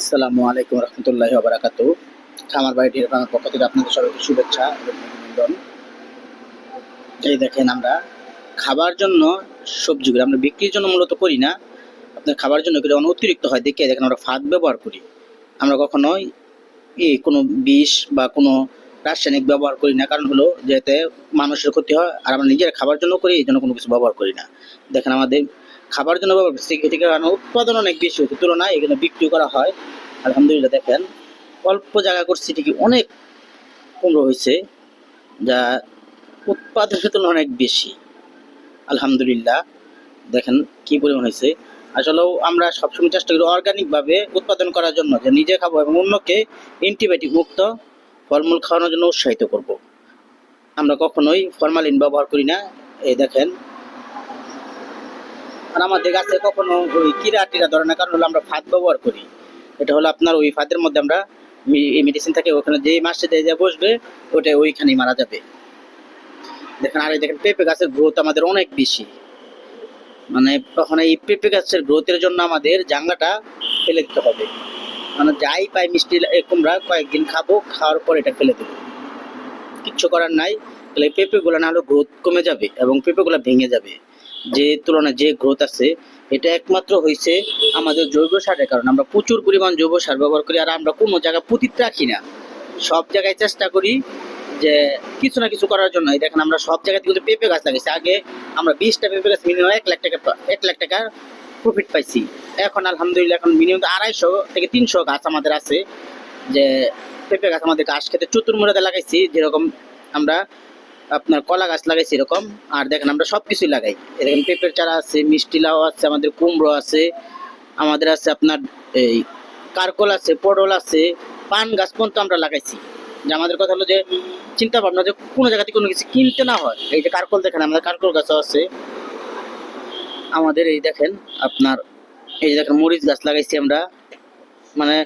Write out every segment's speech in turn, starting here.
আসসালামু আলাইকুম রহমতুল্লাহ বারাকাতু খামার বাড়িটির আমার পক্ষ থেকে আপনাদের সবাইকে শুভেচ্ছা এবং অভিনন্দন। এই দেখেন আমরা, খাবার জন্য সবজিগুলো আমরা বিক্রির জন্য মূলত করি না। আপনার খাবার জন্য এগুলো যখন অতিরিক্ত হয়, দেখে দেখেন আমরা ফাঁদ ব্যবহার করি। আমরা কখনোই এই কোনো বিষ বা কোনো রাসায়নিক ব্যবহার করি না। কারণ হলো যাতে মানুষের ক্ষতি হয়, আর আমরা নিজের খাবার জন্য করি, এই জন্য কোনো কিছু ব্যবহার করি না। দেখেন আমাদের খাবার জন্য এটি কারণ উৎপাদন অনেক বেশি হচ্ছে। তুলনায় এখানে বিক্রি করা হয়। আলহামদুলিল্লাহ, দেখেন। অল্প জায়গা করছি, ঠিকই অনেক কুমড়ো হয়েছে, যা উৎপাদনের তুলনায় অনেক বেশি। আলহামদুলিল্লাহ, দেখেন কি পরিমাণ হয়েছে। আসলেও আমরা সবসময় চেষ্টা করি অর্গানিকভাবে উৎপাদন করার জন্য, যে নিজে খাব এবং অন্যকে অ্যান্টিবায়োটিক মুক্ত ফলমূল খাওয়ানোর জন্য উৎসাহিত করব। আমরা কখনোই ফরমালিন ব্যবহার করি না। এই দেখেন আর আমাদের গাছে কখনো ওই কিরা টিরা ধরে না, কারণ হলো আমরা ফাঁদ ব্যবহার করি। এটা হলো আপনার ওই ফাঁদের মধ্যে আমরা এই মেডিসিন থাকে, ওখানে যে মাসে যে বসবে, ওটা ওইখানেই মারা যাবে। দেখেন, আর দেখেন, পেঁপে গাছের গ্রোথ আমাদের অনেক বেশি। মানে তখন এই পেঁপে গাছের গ্রোথের জন্য আমাদের জাঙ্গাটা ফেলে দিতে হবে। মানে যাই পাই মিষ্টি কুমড়া কয়েকদিন খাব, খাওয়ার পর এটা ফেলে দেবো। কিচ্ছু করার নাই, তাহলে পেঁপেগুলো না হলে গ্রোথ কমে যাবে এবং পেঁপেগুলো ভেঙে যাবে। যে তুলনায় যে গ্রোথ আছে, এটা একমাত্র হয়েছে আমাদের জৈব সারের কারণে। আমরা প্রচুর পরিমাণ জৈব সার ব্যবহার করি আর আমরা কোনো জায়গায় পুঁতিত রাখি না। সব জায়গায় চেষ্টা করি যে কিছু না কিছু করার জন্য। দেখেন আমরা সব জায়গাতে কিন্তু পেঁপে গাছ লাগাইছি আগে আমরা বিশটা পেঁপে গাছ মিনিমাম এক লাখ টাকা, এক লাখ টাকার প্রফিট পাইছি। এখন আলহামদুলিল্লাহ এখন মিনিমাম আড়াইশো থেকে তিনশো গাছ আমাদের আছে। যে পেঁপে গাছ আমাদের গাছ খেতে চতুর্মুড়াতে লাগাইছি, যেরকম আমরা আপনার কলা গাছ লাগাইছি এরকম। আর দেখেন আমরা সব কিছুই লাগাই এরকম পেঁপের চারা আছে, মিষ্টি লাউ আছে, আমাদের কুমড়ো আছে, আমাদের আছে আপনার এই কারকল আছে, পটল আছে, পান গাছ পর্যন্ত আমরা লাগাইছি। যে আমাদের কথা হলো যে, চিন্তা ভাবনা যে কোনো জায়গা থেকে কোনো কিছু কিনতে না হয়। এই যে কারকল দেখেন, আমাদের কারকল গাছও আছে। আমাদের এই দেখেন আপনার, এই যে দেখেন মরিচ গাছ লাগাইছি আমরা। মানে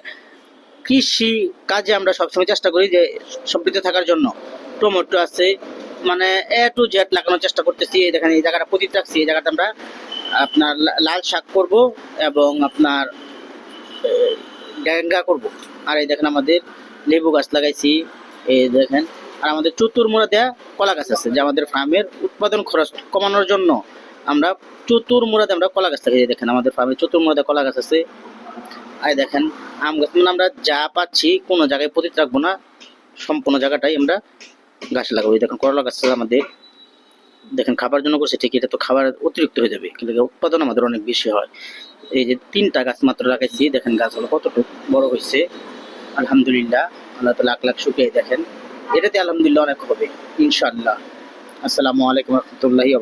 কৃষি কাজে আমরা সবসময় চেষ্টা করি যে সম্পৃক্ত থাকার জন্য। টমেটো আছে মানে এ টু জেড লাগানোর চেষ্টা করতেছি। এই দেখেন, এই জায়গাটা প্রতীত রাখছি। এই জায়গাটা আমরা আপনার লাল শাক করব এবং আপনার ড্যাঙ্গা করব। আর এই দেখেন আমাদের লেবু গাছ লাগাইছি। এই দেখেন, আর আমাদের চতুর চতুর্মুড়া দেয়া কলা গাছ আছে, যে আমাদের ফার্মের উৎপাদন খরচ কমানোর জন্য আমরা চতুর চতুর্মুড়াতে আমরা কলা গাছ লাগাই। দেখেন, আমাদের ফার্মে চতুর্মুড়াতে কলা গাছ আছে। আর দেখেন, আম গাছ মানে আমরা যা পাচ্ছি কোনো জায়গায় প্রতীত রাখব না। সম্পূর্ণ জায়গাটাই আমরা গাছ লাগাবো। দেখেন করলা গাছ আমাদের, দেখেন খাবার জন্য করছে ঠিক এটা তো খাবার অতিরিক্ত হয়ে যাবে, কিন্তু উৎপাদন আমাদের অনেক বেশি হয়। এই যে তিনটা গাছ মাত্র লাগাইছি, দেখেন গাছগুলো কতটুকু বড় হয়েছে। আলহামদুলিল্লাহ, আল্লাহ তো লাখ লাখ শুকিয়ে দেখেন। এটাতে আলহামদুলিল্লাহ অনেক হবে ইনশাল্লাহ আসসালামু আলাইকুম রহমতুল্লাহি